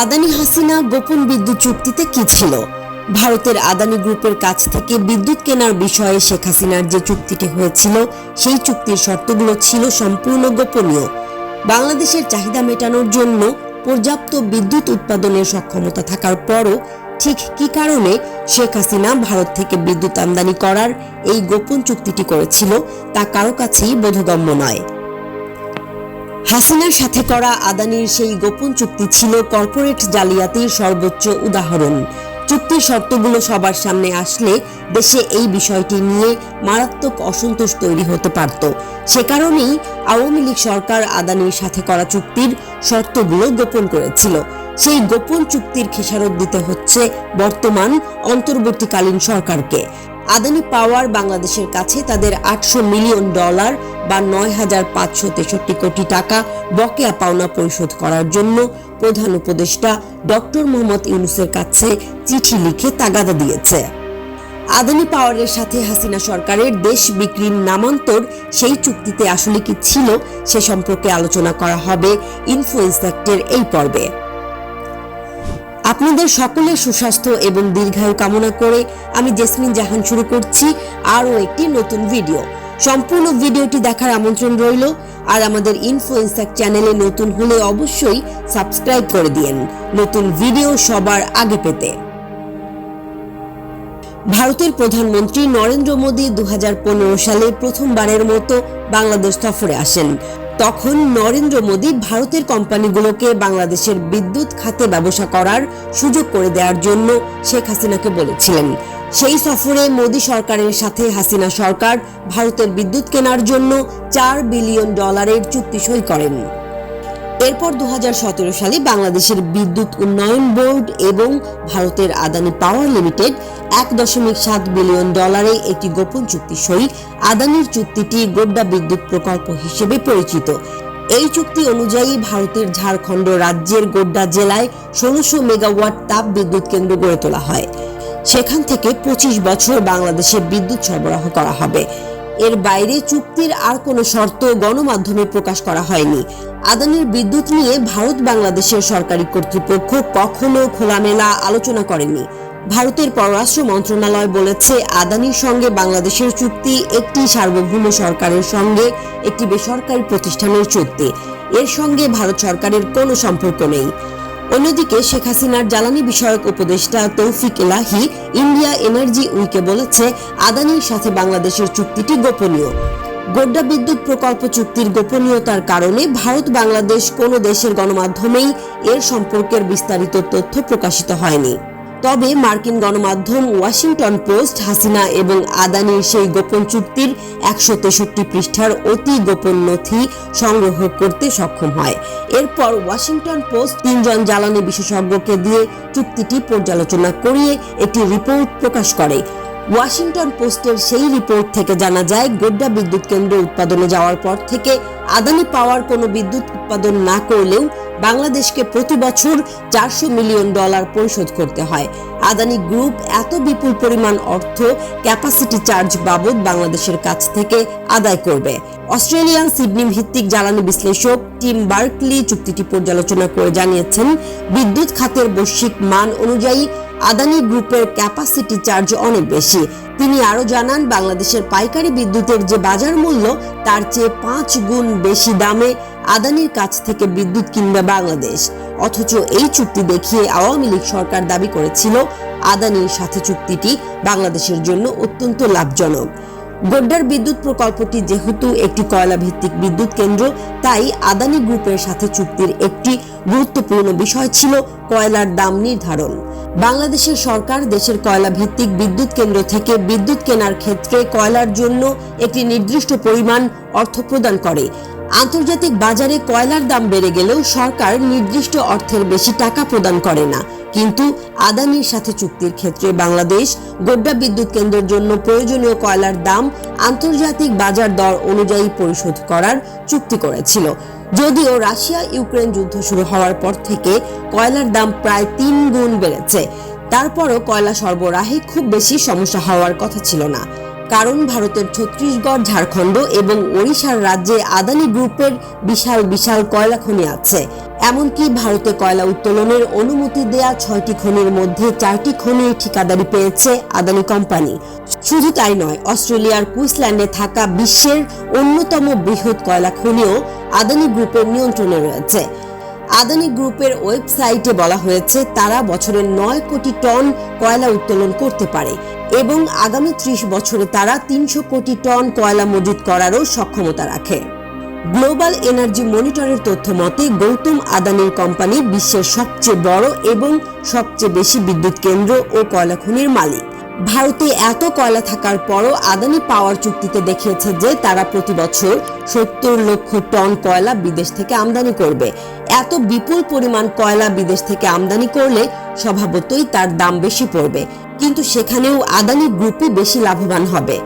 আদানি হাসিনা গোপন বিদ্যুৎ চুক্তিতে কি ছিল? ভারতের আদানি গ্রুপের কাছ থেকে বিদ্যুৎ কেনার বিষয়ে শেখ হাসিনার যে চুক্তিটি হয়েছিল, সেই চুক্তির শর্তগুলো ছিল সম্পূর্ণ গোপনীয়। বাংলাদেশের চাহিদা মেটানোর জন্য পর্যাপ্ত বিদ্যুৎ উৎপাদনের সক্ষমতা থাকার পরও ঠিক কি কারণে শেখ হাসিনা ভারত থেকে বিদ্যুৎ আমদানি করার এই গোপন চুক্তিটি করেছিল, তা কারও কাছেই বোধগম্য নয়। হাসিনার সাথে করা আদানির সেই গোপন চুক্তি ছিল কর্পোরেট জালিয়াতির সর্বোচ্চ উদাহরণ। চুক্তির শর্তগুলো সবার সামনে আসলে দেশে এই বিষয়টি নিয়ে মারাত্মক অসন্তোষ তৈরি হতে পারত। সে কারণেই আওয়ামী লীগ সরকার আদানির সাথে করা চুক্তির শর্তগুলো গোপন করেছিল। সেই গোপন চুক্তির খেসারত দিতে হচ্ছে বর্তমান অন্তর্বর্তীকালীন সরকারকে। আদানি পাওয়ার বাংলাদেশের কাছে তাদের আটশো মিলিয়ন ডলার বা নয় হাজার পাঁচশো তেষট্টি কোটি টাকা বকেয়া পাওনা পরিশোধ করার জন্য প্রধান উপদেষ্টা ডক্টর মোহাম্মদ ইউনুসের কাছে চিঠি লিখে তাগাদা দিয়েছে। আদানি পাওয়ারের সাথে হাসিনা সরকারের দেশ বিক্রির নামান্তর সেই চুক্তিতে আসলে কি ছিল সে সম্পর্কে আলোচনা করা হবে ইনফ্লুয়েন্স এই পর্বে। আপনাদের সকলের সুস্বাস্থ্য এবং দীর্ঘায়ু কামনা করে আমি জেসমিন জাহান শুরু করছি আরও একটি নতুন ভিডিও। সম্পূর্ণ ভিডিওটি দেখার আমন্ত্রণ রইল, আর আমাদের ইনফ্লুয়েন্সার চ্যানেলে নতুন হলে অবশ্যই সাবস্ক্রাইব করে দিয়েন। নতুন ভিডিও সবার আগে পেতে। ভারতের প্রধানমন্ত্রী নরেন্দ্র মোদী দু হাজার পনেরো সালে প্রথমবারের মতো বাংলাদেশ সফরে আসেন। তখন নরেন্দ্র মোদী ভারতের কোম্পানিগুলোকে বাংলাদেশের বিদ্যুৎ খাতে ব্যবসা করার সুযোগ করে দেওয়ার জন্য শেখ হাসিনাকে বলেছিলেন। সেই সফরে মোদী সরকারের সাথে হাসিনা সরকার ভারতের বিদ্যুৎ কেনার জন্য চার বিলিয়ন ডলারের চুক্তি সই করেন। এরপর দু সালে বাংলাদেশের বিদ্যুৎ উন্নয়ন বোর্ড এবং ভারতের আদানি পাওয়ার লিমিটেড এক দশমিক সাত বিলিয়ন ডলারে একটি গোপন চুক্তি সই আদানির চুক্তিটি গোড্ডা বিদ্যুৎ প্রকল্প হিসেবে পরিচিত। এই চুক্তি অনুযায়ী ভারতের ঝাড়খণ্ড রাজ্যের গোড্ডা জেলায় ষোলোশো মেগাওয়াট তাপ বিদ্যুৎ কেন্দ্র গড়ে তোলা হয়। সেখান থেকে পঁচিশ বছর বাংলাদেশে বিদ্যুৎ সরবরাহ করা হবে। এর বাইরে চুক্তির আর কোনো শর্ত গণমাধ্যমে প্রকাশ করা হয়নি। আদানির বিদ্যুৎ নিয়ে ভারত বাংলাদেশের সরকারি কর্তৃপক্ষ কখনো খোলামেলা আলোচনা করেনি। ভারতের পররাষ্ট্র মন্ত্রণালয় বলেছে, আদানির সঙ্গে বাংলাদেশের চুক্তি একটি সার্বভৌম সরকারের সঙ্গে, একটি বেসরকারি প্রতিষ্ঠানের চুক্তি। এর সঙ্গে ভারত সরকারের কোনো সম্পর্ক নেই। অন্যদিকে শেখ হাসিনার জ্বালানি বিষয়ক উপদেষ্টা তৌফিক এলাহি ইন্ডিয়া এনার্জি উইকে বলেছে, আদানির সাথে বাংলাদেশের চুক্তিটি গোপনীয়। গোড্ডা বিদ্যুৎ প্রকল্প চুক্তির গোপনীয়তার কারণে ভারত বাংলাদেশ কোনো দেশের গণমাধ্যমেই এর সম্পর্কের বিস্তারিত তথ্য প্রকাশিত হয়নি। তবে মার্কিন গণমাধ্যম ওয়াশিংটন পোস্ট, হাসিনা এবং আদানির সেই গোপন চুক্তির একশো তেষট্টি পৃষ্ঠার অতি গোপন নথি সংগ্রহ করতে সক্ষম হয়। এরপর ওয়াশিংটন পোস্ট তিনজন জ্বালানি বিশেষজ্ঞকে দিয়ে চুক্তিটি পর্যালোচনা করিয়ে একটি রিপোর্ট প্রকাশ করে। ওয়াশিংটন পোস্টের সেই রিপোর্ট থেকে জানা যায় গোড্ডা বিদ্যুৎ কেন্দ্র উৎপাদনে যাওয়ার পর থেকে আদানি পাওয়ার কোনো বিদ্যুৎ উৎপাদন না করলেও বাংলাদেশকে প্রতি বছর চারশো মিলিয়ন ডলার পরিশোধ করতে হয়। আদানি গ্রুপ এত বিপুল পরিমাণ অর্থ, ক্যাপাসিটি চার্জ বাবদ বাংলাদেশের কাছ থেকে আদায় করবে। অস্ট্রেলিয়ান সিডনি ভিত্তিক জ্বালানি বিশ্লেষক টিম বার্কলি চুক্তিটি পর্যালোচনা করে জানিয়েছেন, বিদ্যুৎ খাতের বৈশ্বিক মান অনুযায়ী আদানি গ্রুপের ক্যাপাসিটি চার্জ অনেক বেশি। তিনি আরও জানান, বাংলাদেশের পাইকারি বিদ্যুতের যে বাজার মূল্য, তার চেয়ে পাঁচ গুণ বেশি দামে আদানির কাছ থেকে বিদ্যুৎ কিনবে বাংলাদেশ। অথচ এই চুক্তি দেখিয়ে আওয়ামী লীগ সরকার দাবি করেছিল, আদানির সাথে চুক্তিটি বাংলাদেশের জন্য অত্যন্ত লাভজনক। গোড্ডার বিদ্যুৎ প্রকল্পটি যেহেতু একটি কয়লা ভিত্তিক বিদ্যুৎ কেন্দ্র, তাই আদানি গ্রুপের সাথে চুক্তির একটি গুরুত্বপূর্ণ বিষয় ছিল কয়লার দাম নির্ধারণ। বাংলাদেশের সরকার দেশের কয়লা ভিত্তিক বিদ্যুৎ কেন্দ্র থেকে বিদ্যুৎ কেনার ক্ষেত্রে কয়লার জন্য একটি নির্দিষ্ট পরিমাণ অর্থ প্রদান করে। আন্তর্জাতিক বাজারে কয়লার দাম বেড়ে গেলেও সরকার নির্দিষ্ট অর্থের বেশি টাকা প্রদান করে না। কিন্তু আদানির সাথে চুক্তির ক্ষেত্রে বাংলাদেশ গোড্ডা বিদ্যুৎ কেন্দ্রের জন্য প্রয়োজনীয় কয়লার দাম আন্তর্জাতিক বাজার দর অনুযায়ী পরিশোধ করার চুক্তি করেছিল। যদিও রাশিয়া ইউক্রেন যুদ্ধ শুরু হওয়ার পর থেকে কয়লার দাম প্রায় তিন গুণ বেড়েছে। তারপরও কয়লা সরবরাহে খুব বেশি সমস্যা হওয়ার কথা ছিল না। কারণ ভারতের ছত্তিশগড়, ঝাড়খণ্ড এবং ওড়িশার রাজ্যে আদানি গ্রুপের বিশাল বিশাল কয়লা খনি আছে। এমনকি ভারতে কয়লা উত্তোলনের অনুমতি দেয়া ছয়টি খনির মধ্যে চারটি খনির ঠিকাদারি পেয়েছে আদানি কোম্পানি। শুধু তাই নয়, অস্ট্রেলিয়ার কুইসল্যান্ডে থাকা বিশ্বের অন্যতম বৃহৎ কয়লা খনিও আদানি গ্রুপের নিয়ন্ত্রণে রয়েছে। আদানি গ্রুপের ওয়েবসাইটে বলা হয়েছে, তারা বছরে নয় কোটি টন কয়লা উত্তোলন করতে পারে। এবং আগামী ত্রিশ বছরে তারা তিনশো কোটি টন কয়লা মজুত করারও সক্ষমতা রাখে। গ্লোবাল এনার্জি মনিটরের তথ্য মতে, গৌতম আদানির কোম্পানি বিশ্বের সবচেয়ে বড় এবং সবচেয়ে বেশি বিদ্যুৎ কেন্দ্র ও কয়লা খনির মালিক। ভারতে এত কয়লা থাকার পরও আদানি পাওয়ার চুক্তিতে দেখিয়েছে যে তারা প্রতি বছর সত্তর লক্ষ টন কয়লা বিদেশ থেকে আমদানি করবে। এত বিপুল পরিমাণ কয়লা বিদেশ থেকে আমদানি করলে স্বভাবতই তার দাম বেশি পড়বে। কিন্তু সেখানেও আদানি গ্রুপই বেশি লাভবান হবে।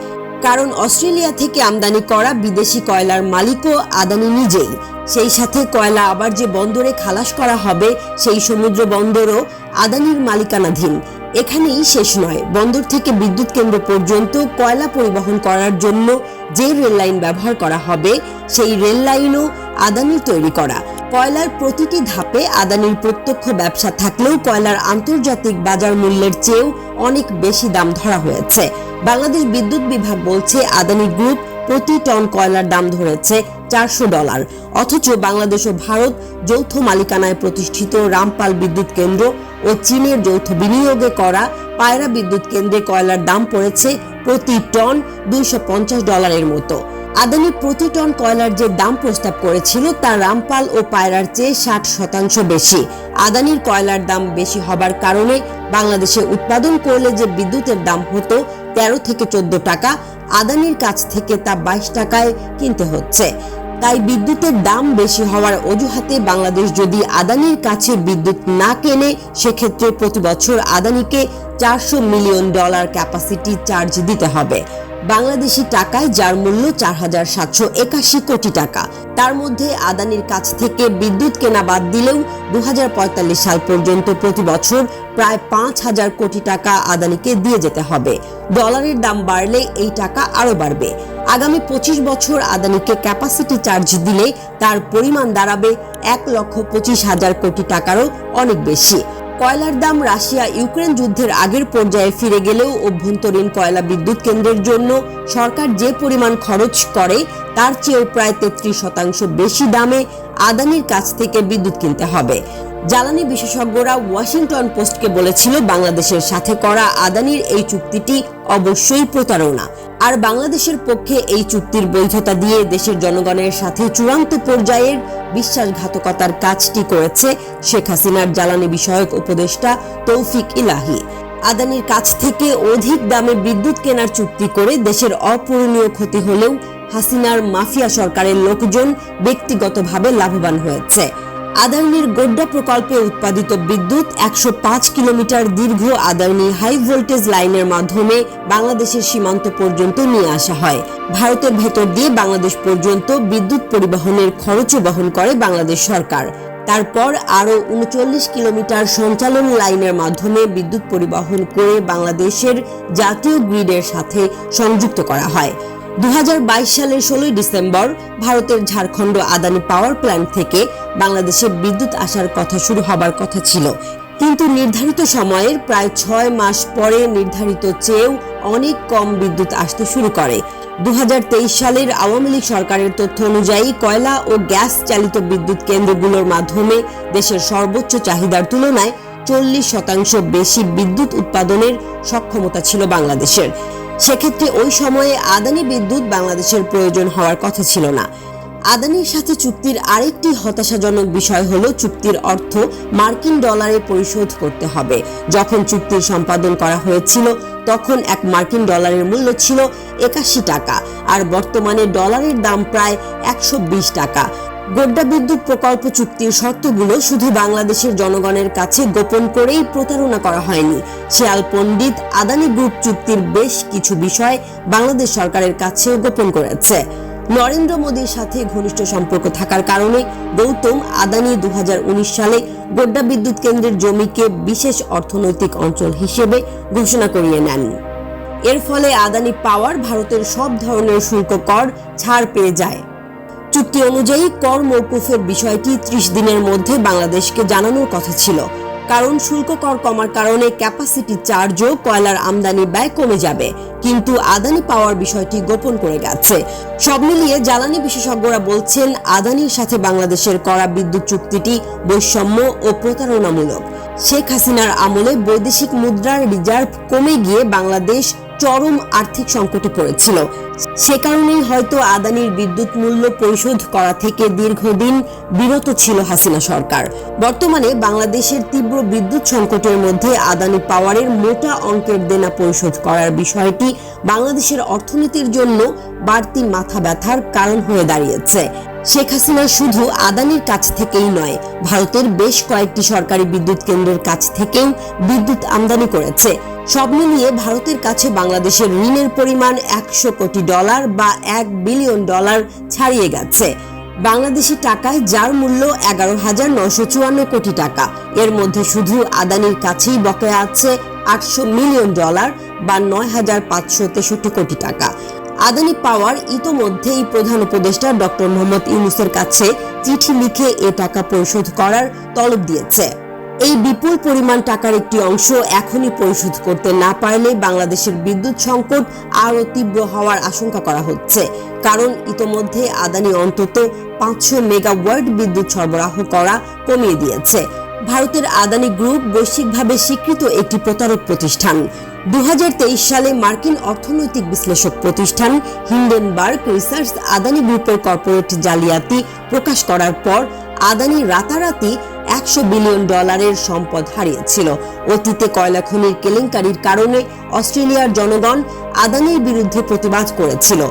কারণ অস্ট্রেলিয়া থেকে আমদানি করা বিদেশি কয়লার মালিকও আদানি নিজেই। সেই সাথে কয়লা আবার যে বন্দরে খালাস করা হবে, সেই সমুদ্র বন্দরও আদানির মালিকানাধীন। এখানেই শেষ নয়, বন্দর থেকে বিদ্যুৎ কেন্দ্র পর্যন্ত কয়লা পরিবহন করার জন্য যে রেল লাইন ব্যবহার করা হবে, সেই রেল লাইনও আদানির তৈরি করা। কয়লার প্রতিটি ধাপে আদানির প্রত্যক্ষ ব্যবসা থাকলেও কয়লার আন্তর্জাতিক বাজার মূল্যের চেয়েও অনেক বেশি দাম ধরা হয়েছে। বাংলাদেশ বিদ্যুৎ বিভাগ বলছে, আদানি গ্রুপ প্রতি টন কয়লার দাম ধরেছে চারশো ডলার। অথচ বাংলাদেশ ও ভারত যৌথ মালিকানায় প্রতিষ্ঠিত রামপাল বিদ্যুৎ কেন্দ্র ও চীনের যৌথ বিনিয়োগে করা পায়রা বিদ্যুৎ কেন্দ্রে কয়লার দাম পড়েছে প্রতি টন দুইশো ডলারের মতো। আদানি প্রতি টন কয়লার যে দাম প্রস্তাব করেছিল তা রামপাল ও পায়রার চেয়ে ষাট শতাংশ বেশি। আদানির কয়লার দাম বেশি হবার কারণে বাংলাদেশে উৎপাদন করলে যে বিদ্যুতের দাম হতো তেরো থেকে চোদ্দ টাকা, আদানির কাছ থেকে তা বাইশ টাকায় কিনতে হচ্ছে। তাই বিদ্যুতের দাম বেশি হওয়ার অজুহাতে বাংলাদেশ যদি আদানির কাছে বিদ্যুৎ না কেনে, সেক্ষেত্রে প্রতি বছর আদানিকে চারশো মিলিয়ন ডলার ক্যাপাসিটি চার্জ দিতে হবে। বাংলাদেশি টাকায় যার মূল্য চার হাজার সাতশো একাশি কোটি টাকা, তার মধ্যে আদানির কাছ থেকে বিদ্যুৎ কেনা বাদ দিলেও দু হাজার পঁয়তাল্লিশ সাল পর্যন্ত প্রতি বছর প্রায় পাঁচ হাজার কোটি টাকা আদানিকে দিয়ে যেতে হবে। ডলারের দাম বাড়লে এই টাকা আরও বাড়বে। আগামী পঁচিশ বছর আদানিকে ক্যাপাসিটি চার্জ দিলে তার পরিমাণ দাঁড়াবে এক লক্ষ পঁচিশ হাজার কোটি টাকারও অনেক বেশি। কয়লার দাম রাশিয়া ইউক্রেন যুদ্ধের আগের পর্যায়ে ফিরে গেলেও অভ্যন্তরীণ কয়লা বিদ্যুৎ কেন্দ্রের জন্য সরকার যে পরিমাণ খরচ করে, তার চেয়েও প্রায় তেত্রিশ শতাংশ বেশি দামে আদানির কাছ থেকে বিদ্যুৎ কিনতে হবে। জ্বালানি বিশেষজ্ঞরা ওয়াশিংটন পোস্টকে বলেছিল, বাংলাদেশের সাথে করা আদানির এই চুক্তিটি অবশ্যই প্রতারণা। আর বাংলাদেশের পক্ষে এই চুক্তির বৈধতা দিয়ে দেশের জনগণের সাথে চূড়ান্ত পর্যায়ের বিশ্বাসঘাতকতার কাজটি করেছে শেখ হাসিনার জ্বালানি বিষয়ক উপদেষ্টা তৌফিক ইলাহি। আদানির কাছ থেকে অধিক দামে বিদ্যুৎ কেনার চুক্তি করে দেশের অপূরণীয় ক্ষতি হলেও হাসিনার মাফিয়া সরকারের লোকজন ব্যক্তিগতভাবে লাভবান হয়েছে। আদানির গোড্ডা প্রকল্পে উৎপাদিত বিদ্যুৎ একশো পাঁচ কিলোমিটার দীর্ঘ আদানি হাই ভোল্টেজ লাইনের মাধ্যমে বাংলাদেশের সীমান্ত পর্যন্ত নিয়ে আসা হয়। ভারতের ভেতর দিয়ে বাংলাদেশ পর্যন্ত বিদ্যুৎ পরিবহনের খরচও বহন করে বাংলাদেশ সরকার। তারপর আরও উনচল্লিশ কিলোমিটার সঞ্চালন লাইনের মাধ্যমে বিদ্যুৎ পরিবহন করে বাংলাদেশের জাতীয় গ্রিডের সাথে সংযুক্ত করা হয়। দু হাজার বাইশ সালের ষোলোই ডিসেম্বর ভারতের ঝাড়খণ্ড আদানি পাওয়ার প্ল্যান্ট থেকে বাংলাদেশে বিদ্যুৎ আসার কথা শুরু হবার কথা ছিল। কিন্তু নির্ধারিত সময়ের প্রায় ছয় মাস পরে নির্ধারিত চেয়েও অনেক কম বিদ্যুৎ আসতে শুরু করে। দু হাজার তেইশ সালের আওয়ামী লীগ সরকারের তথ্য অনুযায়ী কয়লা ও গ্যাস চালিত বিদ্যুৎ কেন্দ্রগুলোর মাধ্যমে দেশের সর্বোচ্চ চাহিদার তুলনায় চল্লিশ শতাংশ বেশি বিদ্যুৎ উৎপাদনের সক্ষমতা ছিল বাংলাদেশের। সেক্ষেত্রে ওই সময়ে আদানি বিদ্যুৎ বাংলাদেশের প্রয়োজন হওয়ার কথা ছিল না। আদানির সাথে চুক্তির আরেকটি হতাশাজনক বিষয় হলো চুক্তির অর্থ মার্কিন ডলারে পরিশোধ করতে হবে। যখন চুক্তির সম্পাদন করা হয়েছিল, তখন এক মার্কিন ডলারের মূল্য ছিল একাশি টাকা, আর বর্তমানে ডলারের দাম প্রায় একশো বিশ টাকা। গোড্ডা বিদ্যুৎ প্রকল্প চুক্তির শর্তগুলো শুধু বাংলাদেশের জনগণের কাছে গোপন করেই প্রতারণা করা হয়নি। শিয়াল পণ্ডিত আদানি গ্রুপ চুক্তির বেশ কিছু বিষয় বাংলাদেশ সরকারের কাছে গোপন করেছে। নরেন্দ্র মোদীর সাথে ঘনিষ্ঠ সম্পর্ক থাকার কারণে গৌতম আদানি দু হাজার উনিশ সালে গোড্ডা বিদ্যুৎ কেন্দ্রের জমিকে বিশেষ অর্থনৈতিক অঞ্চল হিসেবে ঘোষণা করিয়ে নেন। এর ফলে আদানি পাওয়ার ভারতের সব ধরনের শুল্ক কর ছাড় পেয়ে যায়। চুক্তি অনুযায়ী কর মৌকুফের বিষয়টি ত্রিশ দিনের মধ্যে বাংলাদেশকে জানানোর কথা ছিল। কারণ শুল্ক কর কমার কারণে ক্যাপাসিটি চার্জও কয়লার আমদানি ব্যয় কমে যাবে। কিন্তু আদানি পাওয়ার বিষয়টি গোপন করে গেছে। সব মিলিয়ে জ্বালানি বিশেষজ্ঞরা বলছেন, আদানির সাথে বাংলাদেশের করা বিদ্যুৎ চুক্তিটি বৈষম্য ও প্রতারণামূলক। শেখ হাসিনার আমলে বৈদেশিক মুদ্রার রিজার্ভ কমে গিয়ে বাংলাদেশ চরম আর্থিক সংকটে পড়েছিল। সে কারণেই হয়তো আদানির বিদ্যুৎ মূল্য পরিশোধ করা থেকে দীর্ঘদিন বিরত ছিল হাসিনা সরকার। বর্তমানে বাংলাদেশের তীব্র বিদ্যুৎ সংকটের মধ্যে আদানি পাওয়ারের মোটা অঙ্কের দেনা পরিশোধ করার বিষয়টি বাংলাদেশের অর্থনীতির জন্য বাড়তি মাথা ব্যথার কারণ হয়ে দাঁড়িয়েছে। শেখ হাসিনা শুধু আদানির কাছ থেকেই নয়, ভারতের বেশ কয়েকটি সরকারি বিদ্যুৎ কেন্দ্রের কাছ থেকেও বিদ্যুৎ আমদানি করেছে। সব মিলিয়ে ভারতের কাছে বাংলাদেশের ঋণের পরিমাণ একশো কোটি ডলার বা এক বিলিয়ন ডলার ছাড়িয়ে গেছে। বাংলাদেশি টাকায় যার মূল্য এগারো হাজার নশো চুয়ান্ন কোটি টাকা, এর মধ্যে শুধু আদানির কাছেই বকেয়া আছে আটশো মিলিয়ন ডলার বা নয় হাজার পাঁচশো তেষট্টি কোটি টাকা। আদানি পাওয়ার ইতোমধ্যেই প্রধান উপদেষ্টা ডক্টর মোহাম্মদ ইউনুসের কাছে চিঠি লিখে এ টাকা পরিশোধ করার তলব দিয়েছে। এই বিপুল পরিমাণ টাকার একটি অংশ এখনই পরিশোধ করতে না পারলে বাংলাদেশের বিদ্যুৎ সংকট আরও তীব্র হওয়ার আশঙ্কা করা হচ্ছে। কারণ ইতোমধ্যে আদানি অন্তত পাঁচশো মেগাওয়াট বিদ্যুৎ সরবরাহ করা কমিয়ে দিয়েছে। ভারতের আদানি গ্রুপ বৈশ্বিকভাবে স্বীকৃত একটি প্রতারক প্রতিষ্ঠান। দু সালে মার্কিন অর্থনৈতিক বিশ্লেষক প্রতিষ্ঠান হিন্ডেনবার্গ রিসার্চ আদানি গ্রুপের কর্পোরেট জালিয়াতি প্রকাশ করার পর আদানি রাতারাতি একশো বিলিয়ন ডলারের সম্পদ হারিয়েছিল। অতীতে কয়লা খনির কেলেঙ্কারির কারণে অস্ট্রেলিয়ার জনগণ আদানির বিরুদ্ধে প্রতিবাদ করেছিল।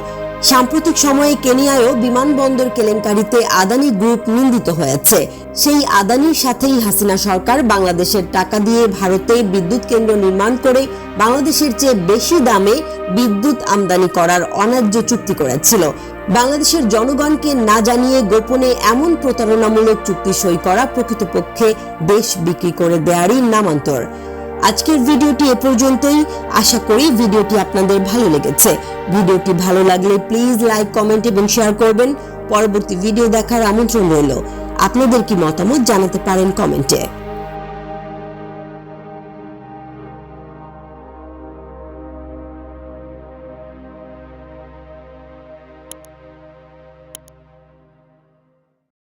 সাম্প্রতিক সময়ে কেনিয়ায়ও বিমানবন্দর কেলেঙ্কারিতে আদানি গ্রুপ নিন্দিত হয়েছে। সেই আদানির সাথেই হাসিনা সরকার বাংলাদেশের টাকা দিয়ে ভারতে বিদ্যুৎ কেন্দ্র নির্মাণ করে বাংলাদেশের চেয়ে বেশি দামে বিদ্যুৎ আমদানি করার অন্যায্য চুক্তি করেছিল। বাংলাদেশের জনগণকে না জানিয়ে গোপনে এমন প্রতারণামূলক চুক্তি সই করা প্রকৃতপক্ষে দেশ বিক্রি করে দেয়ারই নামান্তর। আজকের ভিডিওটি এ পর্যন্তই। আশা করি ভিডিওটি আপনাদের ভালো লেগেছে। ভিডিওটি ভালো লাগলে প্লিজ লাইক, কমেন্ট এবং শেয়ার করবেন। পরবর্তী ভিডিও দেখার আমন্ত্রণ রইল। আপনাদের কি মতামত জানাতে পারেন কমেন্টে।